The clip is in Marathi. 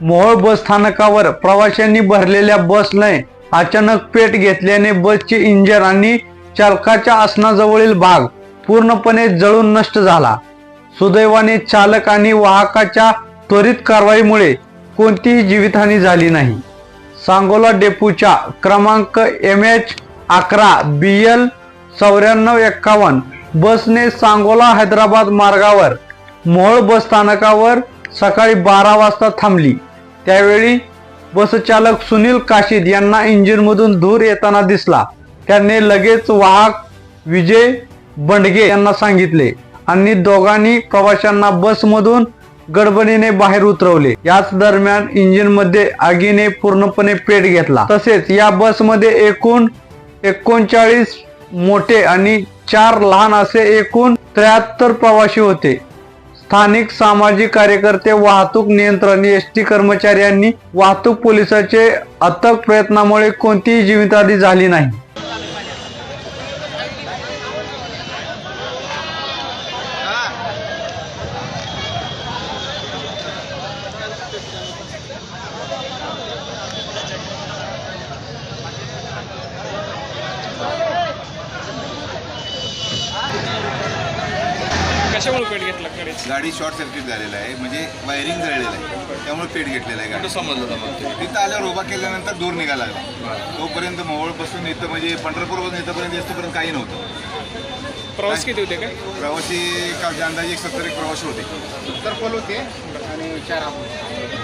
मोहोळ बस स्थानकावर प्रवाशांनी भरलेल्या बसने अचानक पेट घेतल्याने बसचे इंजन आणि चालकाच्या आसनाजवळील भाग पूर्णपणे जळून नष्ट झाला. सुदैवाने चालक आणि वाहकाच्या त्वरित कारवाईमुळे कोणतीही जीवितहानी झाली नाही. सांगोला डेपूच्या क्रमांक एम एच अकरा बी एल चौऱ्याण्णव एक्कावन्न बसने सांगोला हैदराबाद मार्गावर मोहोळ बस स्थानकावर सकाळी बारा वाजता थांबली. त्यावेळी बसचालक सुनील काशीद यांना इंजिनमधून धूर येताना दिसला. त्यांनी लगेच वाहक विजय बंडगे यांना सांगितले आणि दोघांनी प्रवाशांना बसमधून गडबडीने बाहेर उतरवले. याच दरम्यान इंजिनमध्ये आगीने पूर्णपणे पेट घेतला. तसेच या बसमध्ये एकूण एकोणचाळीस मोठे आणि चार लहान असे एकूण त्र्याहत्तर प्रवासी होते. स्थानिक सामाजिक कार्यकर्ते वाहतूक नियंत्रण एस टी कर्मचाऱ्यांनी वाहतूक पोलिसाचे अथक प्रयत्नामुळे कोणतीही जीवितहानी झाली नाही. कशामुळे पेट घेतला गाडी शॉर्ट सर्किट झालेलं आहे म्हणजे वायरिंग जळलेलं आहे. त्यामुळे पेट घेतलेलं आहे गाडी. समजलं तुम्हाला? तिथं आल्यावर उभा केल्यानंतर दूर निघाला लागला. तोपर्यंत मोहोळपासून इथं म्हणजे पंढरपूरपासून इथंपर्यंत येतोपर्यंत काही नव्हतं. प्रवास किती होते काय? प्रवासी कालच्या अंदाजे एक सत्तर एक प्रवासी होते. सत्तर पोल होते आणि चार आपण